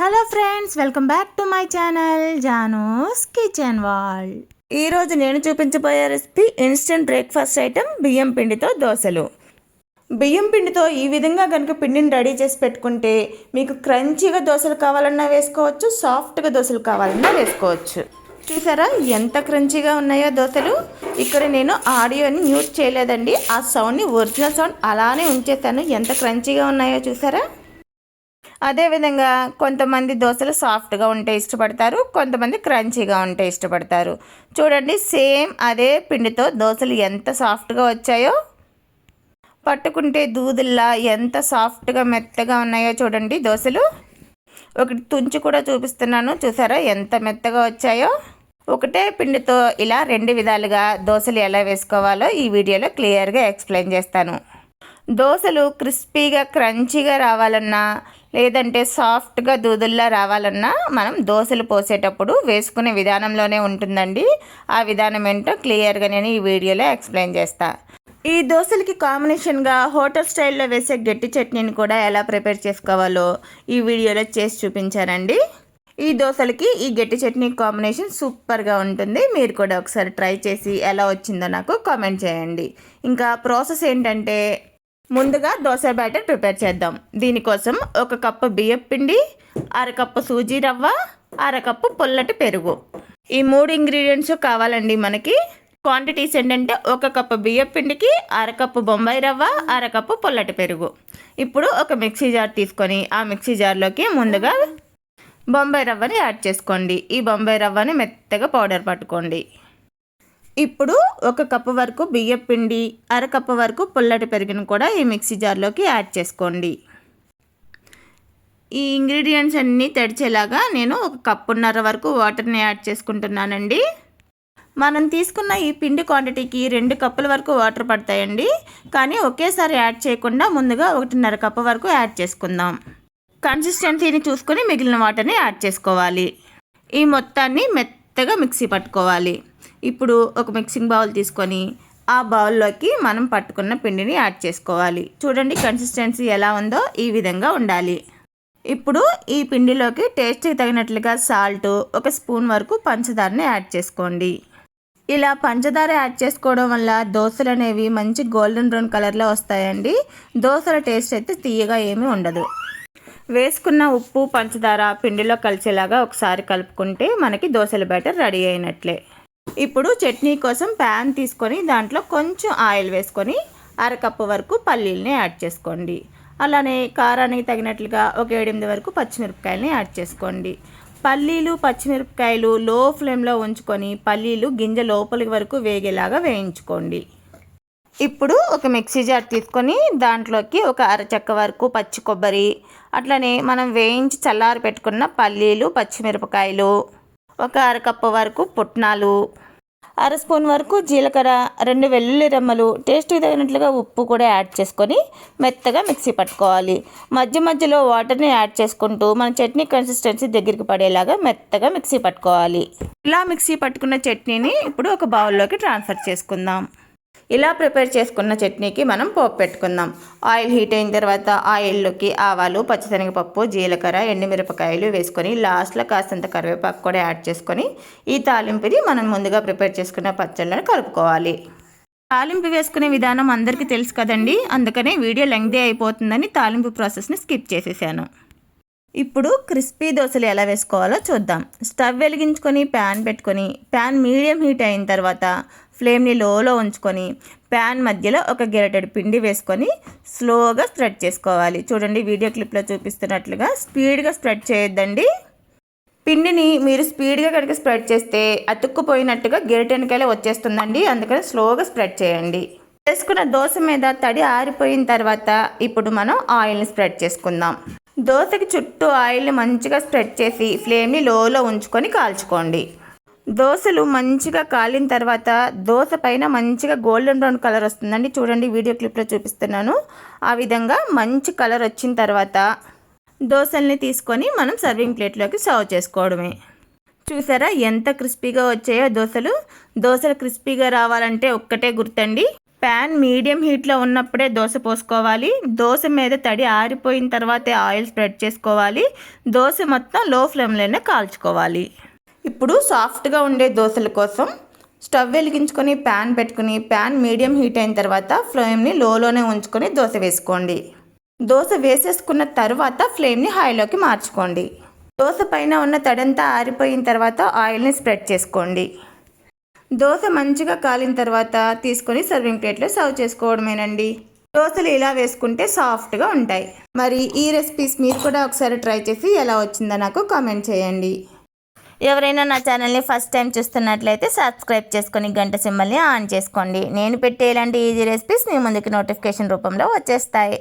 Hello friends welcome back to my channel Janu's kitchen wall ఈరోజు నేను చూపించబోయే recipe instant breakfast item బియ్యం పిండితో దోశలు. బియ్యం పిండితో ఈ విధంగా కనుక పిండిని రెడీ చేసి పెట్టుకుంటే మీకు క్రంచీగా దోశలు కావాలన్నా వేసుకోవచ్చు సాఫ్ట్గా దోశలు కావాలన్నా వేసుకోవచ్చు. చూసారా ఎంత క్రంచీగా ఉన్నాయో దోశలు? ఇక్కడ నేను ఆడియోని మ్యూట్ చేయలేదండి. ఆ సౌండ్ని ఒరిజినల్ సౌండ్ అలానే ఉంచేసాను ఎంత క్రంచీగా ఉన్నాయో చూసారా? అదేవిధంగా కొంతమంది దోశలు సాఫ్ట్గా ఉంటే ఇష్టపడతారు కొంతమంది క్రంచీగా ఉంటే ఇష్టపడతారు. చూడండి సేమ్ అదే పిండితో దోశలు ఎంత సాఫ్ట్గా వచ్చాయో. పట్టుకుంటే దూదుల్లా ఎంత సాఫ్ట్గా మెత్తగా ఉన్నాయో చూడండి దోశలు. ఒకటి తుంచి కూడా చూపిస్తున్నాను చూసారా ఎంత మెత్తగా వచ్చాయో. ఒకటే పిండితో ఇలా రెండు విధాలుగా దోశలు ఎలా వేసుకోవాలో ఈ వీడియోలో క్లియర్గా ఎక్స్ప్లెయిన్ చేస్తాను. దోశలు క్రిస్పీగా క్రంచీగా రావాలన్నా లేదంటే సాఫ్ట్గా దూదుల్లా రావాలన్నా మనం దోశలు పోసేటప్పుడు వేసుకునే విధానంలోనే ఉంటుందండి. ఆ విధానం ఏంటో క్లియర్గా నేను ఈ వీడియోలో ఎక్స్ప్లెయిన్ చేస్తా. ఈ దోశలకి కాంబినేషన్గా హోటల్ స్టైల్లో వేసే గట్టి చట్నీని కూడా ఎలా ప్రిపేర్ చేసుకోవాలో ఈ వీడియోలో చేసి చూపించానండి. ఈ దోశలకి ఈ గట్టి చట్నీ కాంబినేషన్ సూపర్గా ఉంటుంది. మీరు కూడా ఒకసారి ట్రై చేసి ఎలా వచ్చిందో నాకు కామెంట్ చేయండి. ఇంకా ప్రాసెస్ ఏంటంటే ముందుగా దోశ బ్యాటర్ ప్రిపేర్ చేద్దాం. దీనికోసం ఒక కప్పు బియ్యం పిండి అరకప్పు సూజీ రవ్వ అరకప్పు పుల్లటి పెరుగు. ఈ మూడు ఇంగ్రీడియంట్స్ కావాలండి మనకి. క్వాంటిటీస్ ఏంటంటే ఒక కప్పు బియ్యం పిండికి అరకప్పు బొంబాయి రవ్వ అరకప్పు పుల్లటి పెరుగు. ఇప్పుడు ఒక మిక్సీ జార్ తీసుకొని ఆ మిక్సీ జార్లోకి ముందుగా బొంబాయి రవ్వని యాడ్ చేసుకోండి. ఈ బొంబాయి రవ్వని మెత్తగా పౌడర్ పట్టుకోండి. ఇప్పుడు ఒక కప్పు వరకు బియ్యం పిండి అర కప్పు వరకు పుల్లటి పెరుగును కూడా ఈ మిక్సీ జార్లోకి యాడ్ చేసుకోండి. ఈ ఇంగ్రీడియంట్స్ అన్నీ తడిచేలాగా నేను ఒక కప్పున్నర వరకు వాటర్ని యాడ్ చేసుకుంటున్నానండి. మనం తీసుకున్న ఈ పిండి క్వాంటిటీకి రెండు కప్పుల వరకు వాటర్ పడతాయండి. కానీ ఒకేసారి యాడ్ చేయకుండా ముందుగా ఒకటిన్నర కప్పు వరకు యాడ్ చేసుకుందాం. కన్సిస్టెన్సీని చూసుకొని మిగిలిన వాటర్ని యాడ్ చేసుకోవాలి. ఈ మొత్తాన్ని మెత్తగా మిక్సీ పట్టుకోవాలి. ఇప్పుడు ఒక మిక్సింగ్ బౌల్ తీసుకొని ఆ బౌల్లోకి మనం పట్టుకున్న పిండిని యాడ్ చేసుకోవాలి. చూడండి కన్సిస్టెన్సీ ఎలా ఉందో ఈ విధంగా ఉండాలి. ఇప్పుడు ఈ పిండిలోకి టేస్ట్కి తగినట్లుగా సాల్ట్ ఒక స్పూన్ వరకు పంచదారని యాడ్ చేసుకోండి. ఇలా పంచదార యాడ్ చేసుకోవడం వల్ల దోశలు అనేవి మంచి గోల్డెన్ బ్రౌన్ కలర్లో వస్తాయండి. దోశల టేస్ట్ అయితే తీయగా ఏమీ ఉండదు. వేసుకున్న ఉప్పు పంచదార పిండిలో కలిసేలాగా ఒకసారి కలుపుకుంటే మనకి దోశల బ్యాటర్ రెడీ అయినట్లే. ఇప్పుడు చట్నీ కోసం ప్యాన్ తీసుకొని దాంట్లో కొంచెం ఆయిల్ వేసుకొని అరకప్పు వరకు పల్లీలని యాడ్ చేసుకోండి. అలానే కారానికి తగినట్లుగా ఒక ఏడెనిమిది వరకు పచ్చిమిరపకాయలని యాడ్ చేసుకోండి. పల్లీలు పచ్చిమిరపకాయలు లో ఫ్లేమ్లో ఉంచుకొని పల్లీలు గింజ లోపలి వరకు వేగేలాగా వేయించుకోండి. ఇప్పుడు ఒక మిక్సీ జార్ తీసుకొని దాంట్లోకి ఒక అరచెక్క వరకు పచ్చి కొబ్బరి అట్లనే మనం వేయించి చల్లారి పెట్టుకున్న పల్లీలు పచ్చిమిరపకాయలు ఒక అరకప్పు వరకు పుట్నాలు అర స్పూన్ వరకు జీలకర్ర రెండు వెల్లుల్లి రెమ్మలు టేస్ట్కి తగినట్లుగా ఉప్పు కూడా యాడ్ చేసుకొని మెత్తగా మిక్సీ పట్టుకోవాలి. మధ్య మధ్యలో వాటర్ని యాడ్ చేసుకుంటూ మన చట్నీ కన్సిస్టెన్సీ దగ్గరికి పడేలాగా మెత్తగా మిక్సీ పట్టుకోవాలి. ఇలా మిక్సీ పట్టుకున్న చట్నీని ఇప్పుడు ఒక బౌల్లోకి ట్రాన్స్ఫర్ చేసుకుందాం. ఇలా ప్రిపేర్ చేసుకున్న చట్నీకి మనం పోపు పెట్టుకుందాం. ఆయిల్ హీట్ అయిన తర్వాత ఆయిల్లోకి ఆవాలు పచ్చిశనగపప్పు జీలకర్ర ఎండుమిరపకాయలు వేసుకొని లాస్ట్లో కాస్తంత కరివేపాకు కూడా యాడ్ చేసుకొని ఈ తాలింపుని మనం ముందుగా ప్రిపేర్ చేసుకున్న పచ్చళ్ళను కలుపుకోవాలి. తాలింపు వేసుకునే విధానం అందరికీ తెలుసు కదండి. అందుకనే వీడియో లెంగ్దీ అయిపోతుందని తాలింపు ప్రాసెస్ని స్కిప్ చేసేసాను. ఇప్పుడు క్రిస్పీ దోశలు ఎలా వేసుకోవాలో చూద్దాం. స్టవ్ వెలిగించుకొని ప్యాన్ పెట్టుకొని ప్యాన్ మీడియం హీట్ అయిన తర్వాత ఫ్లేమ్ని లోలో ఉంచుకొని ప్యాన్ మధ్యలో ఒక గెరటెడు పిండి వేసుకొని స్లోగా స్ప్రెడ్ చేసుకోవాలి. చూడండి వీడియో క్లిప్లో చూపిస్తున్నట్లుగా స్పీడ్గా స్ప్రెడ్ చేయొద్దండి. పిండిని మీరు స్పీడ్గా కనుక స్ప్రెడ్ చేస్తే అతుక్కుపోయినట్టుగా గెరటెనకాయలే వచ్చేస్తుందండి. అందుకని స్లోగా స్ప్రెడ్ చేయండి. వేసుకున్న దోశ మీద తడి ఆరిపోయిన తర్వాత ఇప్పుడు మనం ఆయిల్ని స్ప్రెడ్ చేసుకుందాం. దోశకి చుట్టూ ఆయిల్ని మంచిగా స్ప్రెడ్ చేసి ఫ్లేమ్ని లోలో ఉంచుకొని కాల్చుకోండి. దోశలు మంచిగా కాలిన తర్వాత దోశ పైన మంచిగా గోల్డెన్ బ్రౌన్ కలర్ వస్తుందండి. చూడండి వీడియో క్లిప్లో చూపిస్తున్నాను. ఆ విధంగా మంచి కలర్ వచ్చిన తర్వాత దోశల్ని తీసుకొని మనం సర్వింగ్ ప్లేట్లోకి సర్వ్ చేసుకోవడమే. చూసారా ఎంత క్రిస్పీగా వచ్చాయో దోశలు. దోశలు క్రిస్పీగా రావాలంటే ఒక్కటే గుర్తండి. ప్యాన్ మీడియం హీట్లో ఉన్నప్పుడే దోశ పోసుకోవాలి. దోశ మీద తడి ఆరిపోయిన తర్వాతే ఆయిల్ స్ప్రెడ్ చేసుకోవాలి. దోశ మొత్తం లో ఫ్లేమ్లోనే కాల్చుకోవాలి. ఇప్పుడు సాఫ్ట్గా ఉండే దోశల కోసం స్టవ్ వెలిగించుకొని ప్యాన్ పెట్టుకుని ప్యాన్ మీడియం హీట్ అయిన తర్వాత ఫ్లేమ్ని లోలోనే ఉంచుకొని దోశ వేసుకోండి. దోశ వేసేసుకున్న తర్వాత ఫ్లేమ్ని హైలోకి మార్చుకోండి. దోశ పైన ఉన్న తడంతా ఆరిపోయిన తర్వాత ఆయిల్ని స్ప్రెడ్ చేసుకోండి. దోశ మంచిగా కాలిన తర్వాత తీసుకొని సర్వింగ్ ప్లేట్లో సర్వ్ చేసుకోవడమేనండి. దోశలు ఇలా వేసుకుంటే సాఫ్ట్గా ఉంటాయి. మరి ఈ రెసిపీస్ మీరు కూడా ఒకసారి ట్రై చేసి ఎలా వచ్చిందో నాకు కామెంట్ చేయండి. ఎవరైనా నా ఛానల్ని ఫస్ట్ టైం చూస్తున్నట్లయితే సబ్స్క్రైబ్ చేసుకొని గంట సింబల్ని ఆన్ చేసుకోండి. నేను పెట్టే ఇలాంటి ఈజీ రెసిపీస్ మీ ముందుకి నోటిఫికేషన్ రూపంలో వచ్చేస్తాయి.